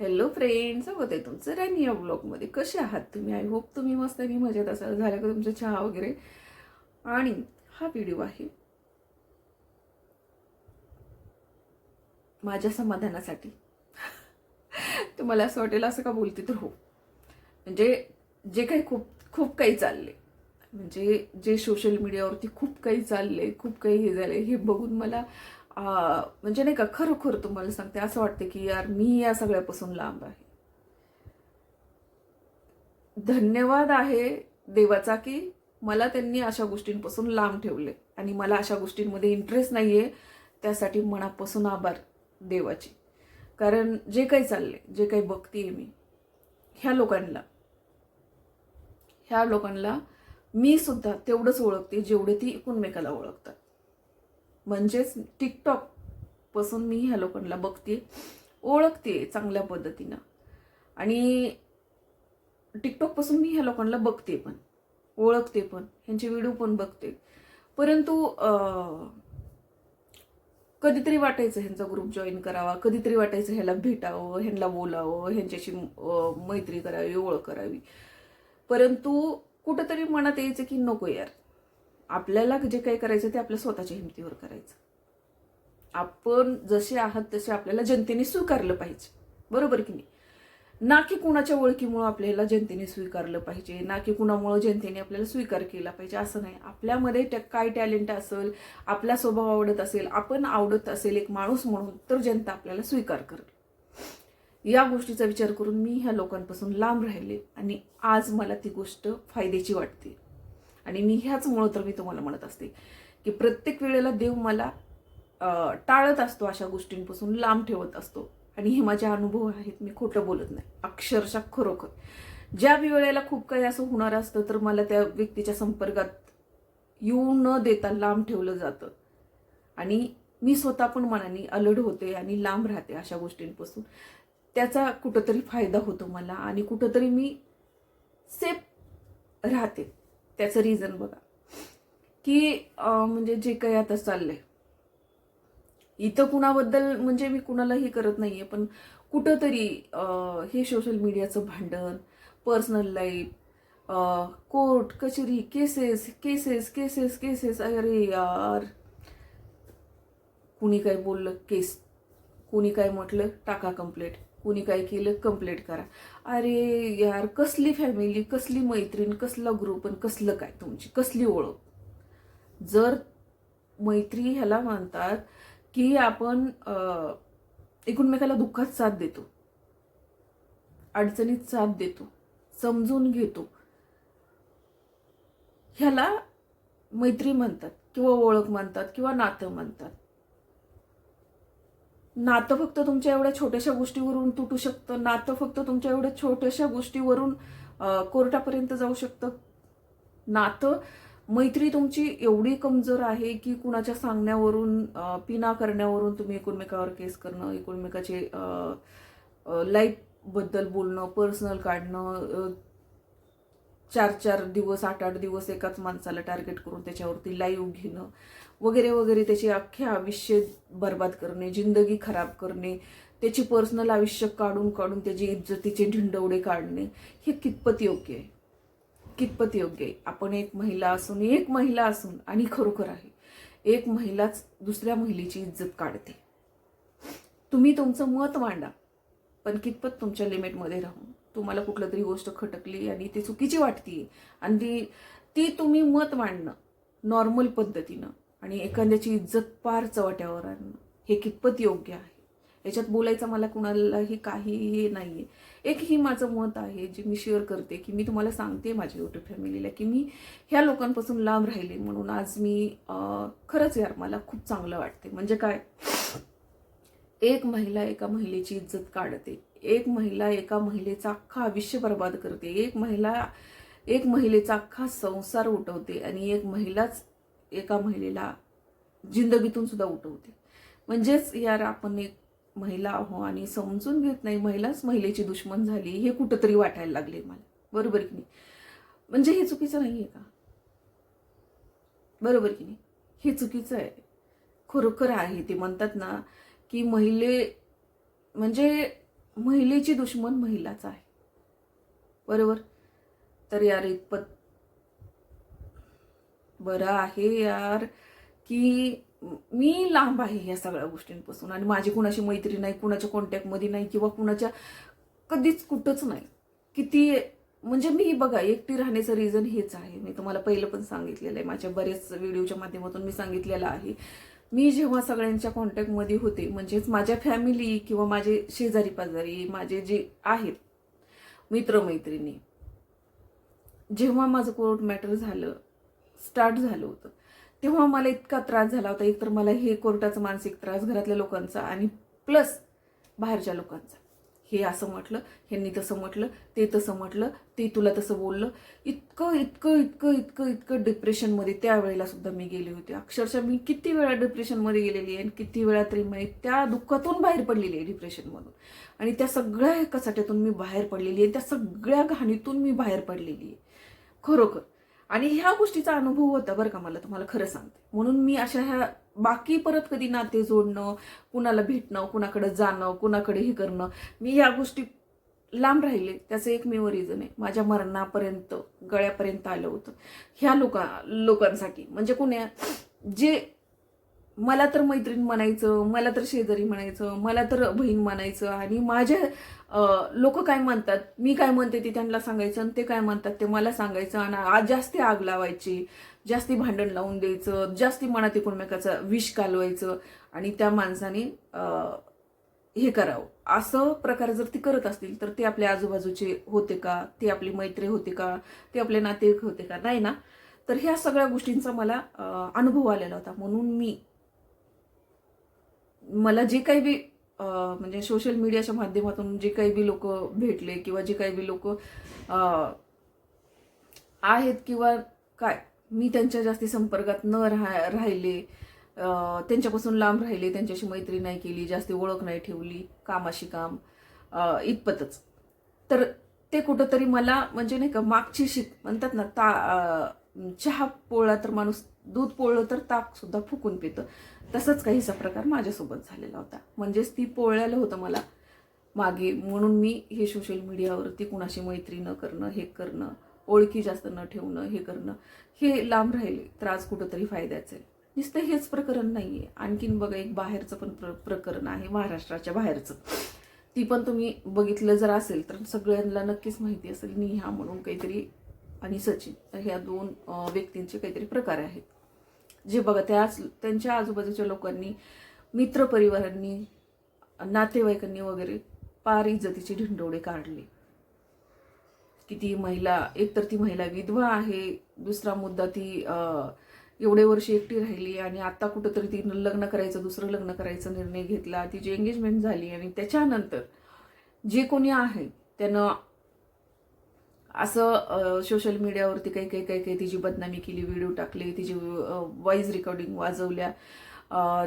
Hello friend स्वागत आहे तुमचं राणी या ब्लॉगमध्ये कसे आहात तुम्ही? आय होप तुम्ही मस्त आणि मजेत असाल. झालं का तुमचा चहा वगैरे? आणि हा व्हिडिओ आहे माझ्या समाधानासाठी. तुम्हाला असं वाटेल असं का बोलते तर हो. म्हणजे जे काही खूप खूप काही चालले म्हणजे जे सोशल मीडियावरती खूप काही चालले खूप काही हे झाले हे बघून मला म्हणजे नाही का खरोखर तुम्हाला सांगते असं वाटते की यार मी या सगळ्यापासून लांब आहे. धन्यवाद आहे देवाचा की मला त्यांनी अशा गोष्टींपासून लांब ठेवले आणि मला अशा गोष्टींमध्ये इंटरेस्ट नाही आहे त्यासाठी मनापासून आभार देवाचे. कारण जे काही चालले जे काही बघते मी ह्या लोकांना ह्या लोकांना मी सुद्धा तेवढंच ओळखते जेवढे ती एकूणमेकाला ओळखतात. म्हणजेच टिकटॉकपासून मी ह्या लोकांना बघते ओळखते चांगल्या पद्धतीनं. आणि टिकटॉकपासून मी ह्या लोकांना बघते पण ओळखते पण ह्यांचे व्हिडिओ पण बघते. परंतु कधीतरी वाटायचं ह्यांचा ग्रुप जॉईन करावा कधीतरी वाटायचं ह्याला भेटावं ह्यांना बोलावं ह्यांच्याशी मैत्री करावी ओळख करावी. परंतु कुठंतरी मनात यायचं की नको यार. आपल्याला जे काही करायचं ते आपल्या स्वतःच्या हिमतीवर करायचं. आपण जसे आहात तसे आपल्याला जनतेने स्वीकारलं पाहिजे. बरोबर की नाही? ना की कुणाच्या ओळखीमुळं आपल्याला जनतेने स्वीकारलं पाहिजे ना की कुणामुळं जनतेने आपल्याला स्वीकार केला पाहिजे असं नाही. आपल्यामध्ये काय टॅलेंट असेल आपला स्वभाव आवडत असेल आपण आवडत असेल एक माणूस म्हणून तर जनता आपल्याला स्वीकार करेल. या गोष्टीचा विचार करून मी ह्या लोकांपासून लांब राहिले आणि आज मला ती गोष्ट फायद्याची वाटते. आणि मी ह्याचमुळं तर मी तुम्हाला म्हणत असते की प्रत्येक वेळेला देव मला टाळत असतो अशा गोष्टींपासून लांब ठेवत असतो. आणि हे माझे अनुभव आहेत मी खोटं बोलत नाही. अक्षरशः खरोखर. ज्या वेळेला खूप काही असं होणार असतं तर मला त्या व्यक्तीच्या संपर्कात येऊ न देता लांब ठेवलं जातं. आणि मी स्वतः पण मनाने अलर्ट होते आणि लांब राहते अशा गोष्टींपासून. त्याचा कुठंतरी फायदा होतो मला आणि कुठंतरी मी सेफ राहते. त्याचं रिझन बघा. की म्हणजे जे काही आता चाललंय. इथं कुणाबद्दल म्हणजे मी कुणालाही करत नाहीये पण कुठंतरी हे सोशल मीडियाचं भांडण पर्सनल लाईफ कोर्ट कचेरी केसेस केसेस केसेस केसेस अरे यार. कुणी काय बोललं? केस कुणी काय म्हटलं? टाका कंप्लेट कुणी काय केलं कंप्लेंट करा. अरे यार कसली फॅमिली कसली मैत्रीण कसला ग्रुप आणि कसलं काय तुमची? कसली ओळख? जर मैत्री ह्याला म्हणतात की आपण एकूणमेकाला दुःखात साथ देतो. अडचणीत साथ देतो. समजून घेतो. ह्याला मैत्री म्हणतात किंवा ओळख म्हणतात किंवा नातं म्हणतात. नातं फक्त तुमच्या एवढ्या छोट्याशा गोष्टीवरून तुटू शकतं. नातं फक्त तुमच्या एवढ्या छोट्याशा गोष्टीवरून कोर्टापर्यंत जाऊ शकतं. नातं मैत्री तुमची एवढी कमजोर आहे की कुणाच्या सांगण्यावरून पिना करण्यावरून तुम्ही एकमेकावर केस करणं एकमेकाचे लाईफबद्दल बोलणं पर्सनल काढणं चार चार दिवस आठ आठ दिवस एकाच माणसाला टार्गेट करून त्याच्यावरती लाईव्ह घेणं वगैरे वगैरे त्याचे अख्खे आयुष्य बर्बाद करणे जिंदगी खराब करणे त्याची पर्सनल आयुष्य काढून काढून त्याची इज्जतीचे ढिंडवडे काढणे हे कितपत योग्य आहे? कितपत योग्य आहे? आपण एक महिला असून एक महिला असून आणि खरोखर आहे. एक महिलाच दुसऱ्या महिलेची इज्जत काढते. तुम्ही तुमचं मत मांडा पण कितपत तुमच्या लिमिटमध्ये राहून. तुम्हाला कुठलं तरी गोष्ट खटकली आणि ती चुकीची वाटते. आणि ती ती तुम्ही मत मांडणं नॉर्मल पद्धतीनं आणि एखाद्याची इज्जत पार चवट्यावर आणणं हे कितपत योग्य आहे? याच्यात बोलायचं मला कुणालाही काही नाही आहे एक ही माझं मत आहे जे मी शेअर करते की मी तुम्हाला सांगते माझ्या युट्यूब फॅमिलीला की मी ह्या लोकांपासून लांब राहिले म्हणून आज मी खरंच यार मला खूप चांगलं वाटते म्हणजे काय? एक महिला एका महिलेची इज्जत काढते. एक महिला एका महिलेचा अख्खा आयुष्य बर्बाद करते. एक महिला एक महिलेचा अख्खा संसार उठवते आणि एक महिलाच एका महिलेला जिंदगीतून सुद्धा उठवते. म्हणजेच यार आपण एक महिला आहो आणि समजून घेत नाही महिलाच महिलेची दुश्मन झाली हे कुठंतरी वाटायला लागले मला. बरोबर की नाही? म्हणजे हे चुकीचं नाही आहे का? बरोबर की नाही? हे चुकीचं आहे. खरोखर आहे. ते म्हणतात ना की महिले म्हणजे महिलेची दुश्मन महिलाच आहे. बरोबर? तर यार इतपत बरं आहे यार की मी लांब आहे या सगळ्या गोष्टींपासून आणि माझी कुणाची मैत्री नाही कुणाच्या कॉन्टॅक्टमध्ये नाही किंवा कुणाच्या कधीच कुठंच नाही. किती म्हणजे मी बघा एकटी राहण्याचं रिझन हेच आहे. मी तुम्हाला पहिलं पण सांगितलेलं आहे. माझ्या बरेच व्हिडिओच्या माध्यमातून मी सांगितलेलं आहे. मी जेव्हा सगळ्यांच्या कॉन्टॅक्टमध्ये होते म्हणजेच माझ्या फॅमिली किंवा माझे शेजारी पाजारी माझे जे आहेत मित्रमैत्रिणी जेव्हा माझं कोर्ट मॅटर झालं स्टार्ट झालं होतं तेव्हा मला इतका त्रास झाला होता. एक तर मला हे कोर्टाचा मानसिक त्रास घरातल्या लोकांचा आणि प्लस बाहेरच्या लोकांचा. हे असं म्हटलं ह्यांनी तसं म्हटलं ते तसं म्हटलं ते तुला तसं बोललं. इतकं इतकं इतकं इतकं इतकं डिप्रेशनमध्ये त्यावेळेला सुद्धा मी गेले होते. अक्षरशः मी किती वेळा डिप्रेशनमध्ये गेलेली आहे आणि किती वेळा तरी मी त्या दुःखातून बाहेर पडलेली आहे डिप्रेशनमधून आणि त्या सगळ्या कचाट्यातून मी बाहेर पडलेली आहे त्या सगळ्या घाणीतून मी बाहेर पडलेली आहे. खरोखर. आणि ह्या गोष्टीचा अनुभव होता बरं का मला तुम्हाला खरं सांगते. म्हणून मी अशा ह्या बाकी परत कधी नाते जोडणं कुणाला भेटणं कुणाकडे जाणं कुणाकडे हे करणं मी या गोष्टी लांब राहिले. त्याचं एकमेव रिझन आहे. माझ्या मरणापर्यंत गळ्यापर्यंत आलं होतं. ह्या लोका लोकांसाठी. म्हणजे कुण्या जे मला तर मैत्रीण म्हणायचं मला तर शेजारी म्हणायचं मला तर बहीण म्हणायचं आणि माझ्या लोक काय म्हणतात मी काय म्हणते ते त्यांना सांगायचं आणि ते काय म्हणतात ते मला सांगायचं आणि आज जास्ती आग लावायची जास्ती भांडण लावून द्यायचं जास्ती मनात एकमेकाचं विष कालवायचं आणि त्या माणसाने हे करावं. असं प्रकार जर ती करत असतील तर ते आपल्या आजूबाजूचे होते का ते आपली मैत्री होते का ते आपले नातेवाईक होते का नाही ना? तर ह्या सगळ्या गोष्टींचा मला अनुभव आलेला होता. म्हणून मी मला जे काही बी म्हणजे सोशल मीडियाच्या माध्यमातून जे काही बी लोक भेटले किंवा जे काही बी लोक आहेत किंवा काय मी त्यांच्या जास्ती संपर्कात न राहा राहिले त्यांच्यापासून लांब राहिले त्यांच्याशी मैत्री नाही केली जास्ती ओळख नाही ठेवली कामाशी काम इतपतच. तर ते कुठंतरी मला म्हणजे नाही का मागची शिक म्हणतात ना ता चहा पोळला तर माणूस दूध पोळलं तर ताकसुद्धा फुकून पितं. तसंच काहीसा प्रकार माझ्यासोबत झालेला होता. म्हणजेच ती पोळ्याला होतं मला मागे म्हणून मी हे सोशल मीडियावरती कुणाशी मैत्री न करणं हे करणं ओळखी जास्त न ठेवणं हे करणं हे लांब राहिले त्रास कुठंतरी फायद्याचं आहे. नुसतं हेच प्रकरण नाही आहे आणखीन बघा एक बाहेरचं पण प्र प्रकरण आहे महाराष्ट्राच्या बाहेरचं. ती पण तुम्ही बघितलं जर असेल तर सगळ्यांना नक्कीच माहिती असेल निहा म्हणून काहीतरी आणि सचिन ह्या दोन व्यक्तींचे काहीतरी प्रकार आहेत. जे बघा त्याच त्यांच्या आजूबाजूच्या लोकांनी मित्रपरिवारांनी नातेवाईकांनी वगैरे पार इज्जतीचे ढिंडोळे काढले. की ती महिला एकतर ती महिला विधवा आहे दुसरा मुद्दा ती एवढे वर्ष एकटी राहिली आणि आता कुठंतरी ती लग्न करायचं दुसरं लग्न करायचा निर्णय घेतला. तिची एंगेजमेंट झाली आणि त्याच्यानंतर जे कोणी आहे त्यानं असं सोशल मीडियावरती काही काही काही काही तिची बदनामी केली व्हिडिओ टाकले तिची वॉईस रेकॉर्डिंग वाजवल्या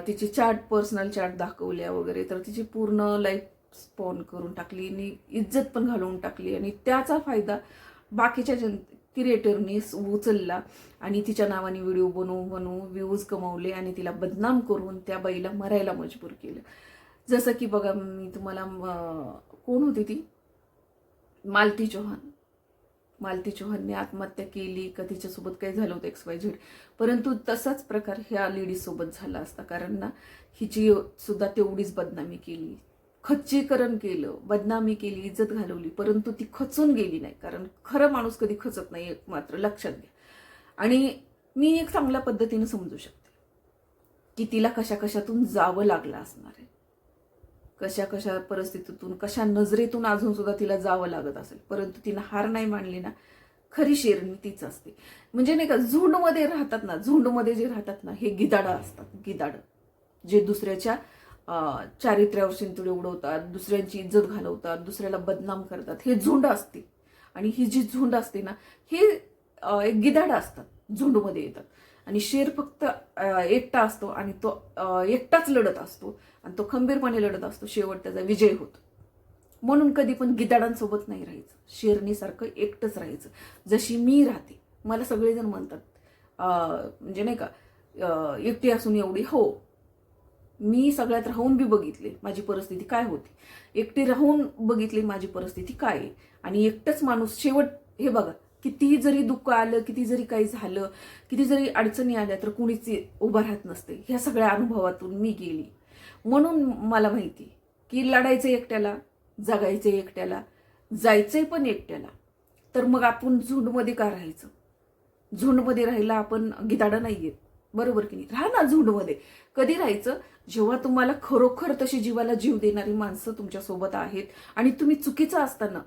तिची चॅट पर्सनल चॅट दाखवल्या वगैरे तर तिची पूर्ण लाईफ स्पॉन करून टाकली आणि इज्जत पण घालवून टाकली. आणि त्याचा फायदा बाकीच्या जन क्रिएटरनी उचलला आणि तिच्या नावाने व्हिडिओ बनवू बनवू व्ह्यूज कमवले आणि तिला बदनाम करून त्या बाईला मरायला मजबूर केलं. जसं की बघा मी तुम्हाला कोण होती ती? मालती चौहान. मालती चौहानने आत्महत्या केली का तिच्यासोबत काही झालं होतं एक्स वाय झेड परंतु तसाच प्रकार ह्या लेडीजसोबत झाला असता. कारण ना हिची सुद्धा तेवढीच बदनामी केली. खच्चीकरण केलं बदनामी केली इज्जत घालवली. परंतु ती खचून गेली नाही. कारण खरं माणूस कधी खचत नाही मात्र लक्षात घ्या. आणि मी एक चांगल्या पद्धतीनं समजू शकते की तिला कशा कशातून जावं लागलं असणार आहे. कशा कशा परिस्थितीतून कशा नजरेतून अजून सुद्धा तिला जावं लागत असेल. परंतु तिनं हार नाही मांडली ना खरी शेरणी तीच असते. म्हणजे नाही का झुंडमध्ये राहतात ना झुंडमध्ये जे राहतात ना हे गिदाडं असतात गिदाडं. जे दुसऱ्याच्या चारित्र्यावर शिंतुडे उडवतात दुसऱ्यांची इज्जत घालवतात दुसऱ्याला बदनाम करतात हे झुंड असते. आणि ही जी झुंड असते ना हे एक गिदाडं असतात झुंडमध्ये येतात. आणि शेर फक्त एकटा असतो आणि तो एकटाच लढत असतो आणि तो खंबीरपणे लढत असतो. शेवट त्याचा विजय होतो. म्हणून कधी पण गिदाडांसोबत नाही राहायचं. शेरणीसारखं एकटंच राहायचं. जशी मी राहते मला सगळेजण म्हणतात म्हणजे नाही का एकटी असून एवढी हो मी सगळ्यात राहून बी बघितले माझी परिस्थिती काय होती? एकटी राहून बघितली माझी परिस्थिती काय आहे? आणि एकटंच माणूस शेवट हे बघा किती जरी दुःख आलं किती जरी काही झालं किती जरी अडचणी आल्या तर कुणीच उभं राहत नसते. ह्या सगळ्या अनुभवातून मी गेली. म्हणून मला माहिती की लढायचं एकट्याला जगायचं एकट्याला जायचंय पण एकट्याला. तर मग आपण झुंडमध्ये का राहायचं? झुंडमध्ये राहायला आपण गिताडं नाही येत बरोबर की नाही? राहा ना झुंडमध्ये. कधी राहायचं? जेव्हा तुम्हाला खरोखर तशी जीवाला जीव देणारी माणसं तुमच्यासोबत आहेत आणि तुम्ही चुकीचं असताना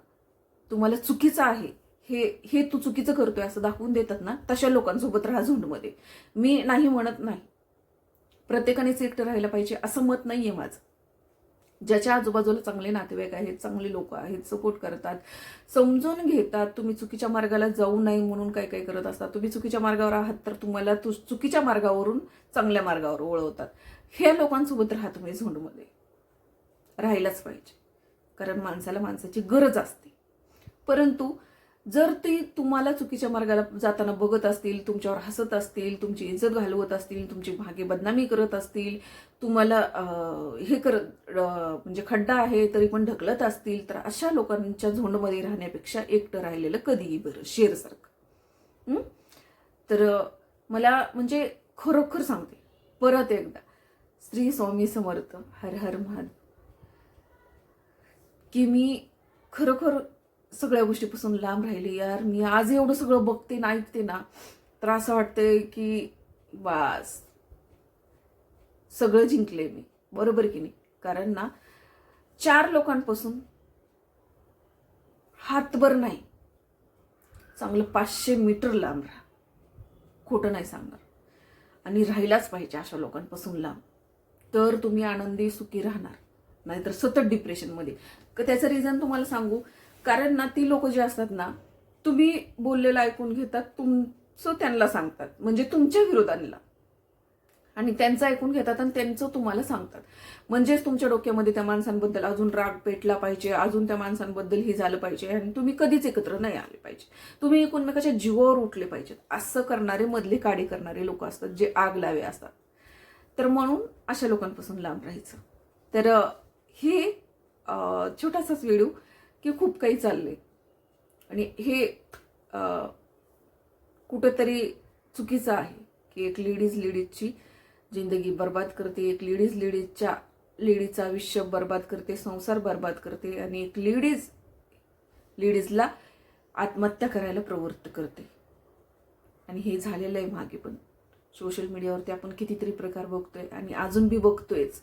तुम्हाला चुकीचं आहे हे हे तू चुकीचं करतोय असं दाखवून देतात ना तशा लोकांसोबत राहा झुंडमध्ये. मी नाही म्हणत नाही. प्रत्येकानेच एकटं राहायला पाहिजे असं मत नाही आहे माझं. ज्याच्या आजूबाजूला चांगले नातेवाईक आहेत चांगले लोक आहेत सपोर्ट करतात समजून घेतात तुम्ही चुकीच्या मार्गाला जाऊ नाही म्हणून काय काय करत असतात. तुम्ही चुकीच्या मार्गावर आहात तर तुम्हाला तु चुकीच्या मार्गावरून चांगल्या मार्गावर वळवतात. हे लोकांसोबत राहा तुम्ही झुंडमध्ये. राहायलाच पाहिजे. कारण माणसाला माणसाची गरज असते. परंतु जर ते तुम्हाला चुकीच्या मार्गाला जाताना बघत असतील तुमच्यावर हसत असतील तुमची इज्जत घालवत असतील तुमची भागे बदनामी करत असतील तुम्हाला हे करत म्हणजे खड्डा आहे तरी पण ढकलत असतील तर अशा लोकांच्या झोंडमध्ये राहण्यापेक्षा एकटं राहिलेलं कधीही बरं शेरसारखं. तर मला म्हणजे खरोखर सांगते परत एकदा श्री स्वामी समर्थ हर हर महादेव. की मी खरोखर सगळ्या गोष्टीपासून लांब राहिले. यार मी आज एवढं सगळं बघते ना ऐकते ना तर असं वाटतंय की बास. सगळं जिंकले मी. बरोबर की नाही? कारण ना चार लोकांपासून हातभर नाही. चांगलं पाचशे मीटर लांब राहा. खोटं नाही सांगणार. आणि राहिलाच पाहिजे अशा लोकांपासून लांब. तर तुम्ही आनंदी सुखी राहणार. नाहीतर सतत डिप्रेशनमध्ये त्याचं रिझन तुम्हाला सांगू? कारण ना ती लोक जे असतात ना तुम्ही बोललेलं ऐकून घेतात तुमचं त्यांना सांगतात. म्हणजे तुमच्या विरोधांना. आणि त्यांचं ऐकून घेतात आणि त्यांचं तुम्हाला सांगतात. म्हणजेच तुमच्या डोक्यामध्ये त्या माणसांबद्दल अजून राग पेटला पाहिजे अजून त्या माणसांबद्दल हे झालं पाहिजे आणि तुम्ही कधीच एकत्र नाही आले पाहिजे. तुम्ही एकमेकाच्या जीवावर उठले पाहिजेत. असं करणारे मधले काढे करणारे लोक असतात जे आग लावे असतात. तर म्हणून अशा लोकांपासून लांब राहायचं. तर हे छोटासाच व्हिडिओ की खूप काही चाललंय. आणि हे कुठंतरी चुकीचं आहे की एक लेडीज लेडीजची जिंदगी बर्बाद करते एक लेडीज लेडीजच्या लेडीचं आयुष्य बर्बाद करते संसार बर्बाद करते आणि एक लेडीज लेडीजला आत्महत्या करायला प्रवृत्त करते. आणि हे झालेलं आहे मागे पण. सोशल मीडियावरती आपण कितीतरी प्रकार बघतोय आणि अजून बी बघतोयच.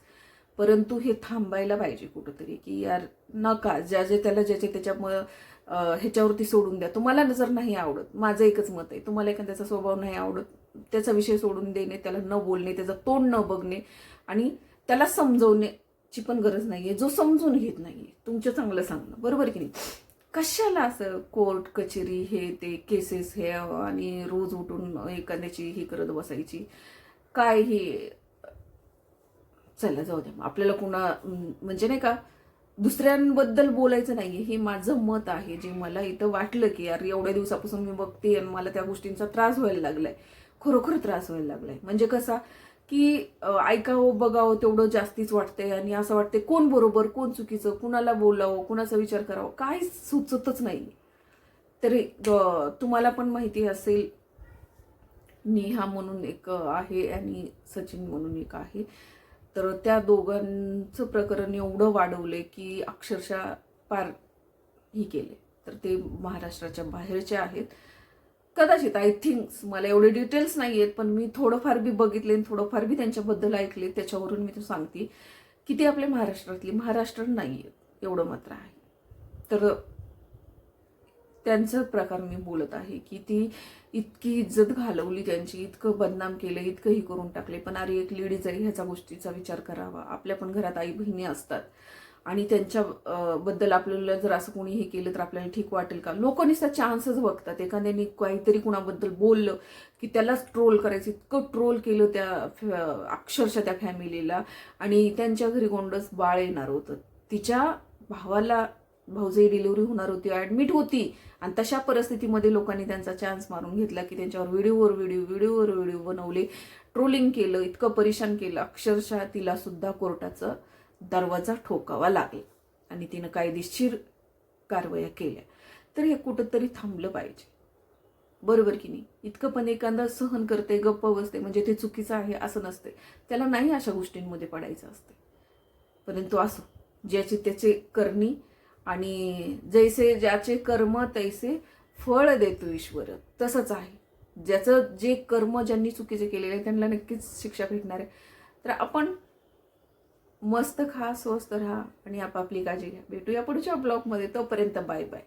परंतु हे थांबायला पाहिजे कुठंतरी की यार नका ज्या जे त्याला ज्याचे त्याच्यामुळं ह्याच्यावरती सोडून द्या. तुम्हाला जर नाही आवडत माझं एकच मत आहे तुम्हाला एखाद्याचा स्वभाव नाही आवडत त्याचा विषय सोडून देणे त्याला न बोलणे त्याचं तोंड न बघणे आणि त्याला समजवण्याची पण गरज नाही आहे जो समजून घेत नाही आहे तुमचं चांगलं सांगणं बरोबर की नाही? कशाला असं कोर्ट कचेरी हे ते केसेस हे आणि रोज उठून एखाद्याची ही करत बसायची? काय हे? चला जाऊ द्या आपल्याला कुणा म्हणजे नाही का दुसऱ्यांबद्दल बोलायचं नाहीये. हे माझं मत आहे. जे मला इथं वाटलं की यार एवढ्या दिवसापासून मी बघते आणि मला त्या गोष्टींचा त्रास व्हायला लागलाय. खरोखर त्रास व्हायला लागलाय. म्हणजे कसा की ऐकावं बघावं तेवढं जास्तीच वाटतंय आणि असं वाटतंय कोण बरोबर कोण चुकीचं कुणाला बोलावं कुणाचा विचार करावा काय सुचतच नाही तरी तुम्हाला पण माहिती असेल नेहा म्हणून एक आहे आणि सचिन म्हणून एक आहे. तर त्या दोघांचं प्रकरण एवढं वाढवलंय की अक्षरशः पार ही केले. तर ते महाराष्ट्राच्या बाहेरचे आहेत. कदाचित आय थिंक मला एवढे डिटेल्स नाही आहेत पण मी थोडंफार बी बघितले आणि थोडंफार बी त्यांच्याबद्दल ऐकले त्याच्यावरून मी तो सांगते की ते आपल्या महाराष्ट्रातली महाराष्ट्र नाही आहेत एवढं मात्र आहे. तर त्यांचं प्रकार मी बोलत आहे की ती इतकी इज्जत घालवली त्यांची इतकं बदनाम केलं इतकं हे करून टाकले. पण अरे एक लेडीज आहे ह्याचा गोष्टीचा विचार करावा. आपल्या पण घरात आई बहिणी असतात. आणि त्यांच्या बद्दल आपल्याला जर असं कोणी हे केलं तर आपल्याला ठीक वाटेल का? लोक नुसता चान्सच बघतात. एखाद्याने काहीतरी कुणाबद्दल बोललं की त्यालाच ट्रोल करायचं. इतकं ट्रोल केलं त्या फ- अक्षरशः त्या फॅमिलीला आणि त्यांच्या घरी गोंडस बाळ येणार होतं. तिच्या भावाला भाऊजाई डिलिव्हरी होणार होती ऍडमिट होती. आणि तशा परिस्थितीमध्ये लोकांनी त्यांचा चान्स मारून घेतला की त्यांच्यावर व्हिडिओवर व्हिडिओ व्हिडिओवर व्हिडिओ बनवले. ट्रोलिंग केलं इतकं परेशान केलं. अक्षरशः तिला सुद्धा कोर्टाचा दरवाजा ठोकावा लागला. आणि तिनं कायदेशीर कारवाया केल्या. तर हे कुठंतरी थांबलं पाहिजे. बरोबर की नाही? इतकं पण एखादा सहन करते गप्प बसते म्हणजे ते चुकीचं आहे असं नसते. त्याला नाही अशा गोष्टींमध्ये पडायचं असते. परंतु असो ज्याचे त्याचे करणी आणि जैसे ज्याचे कर्म तैसे फळ देतो ईश्वर. तसंच आहे. ज्याचं जे कर्म ज्यांनी चुकीचे केलेले आहे त्यांना नक्कीच शिक्षा भेटणार आहे. तर आपण मस्त खा स्वस्त राहा आणि आपापली काळजी घ्या. भेटूया पुढच्या ब्लॉगमध्ये. तोपर्यंत बाय बाय.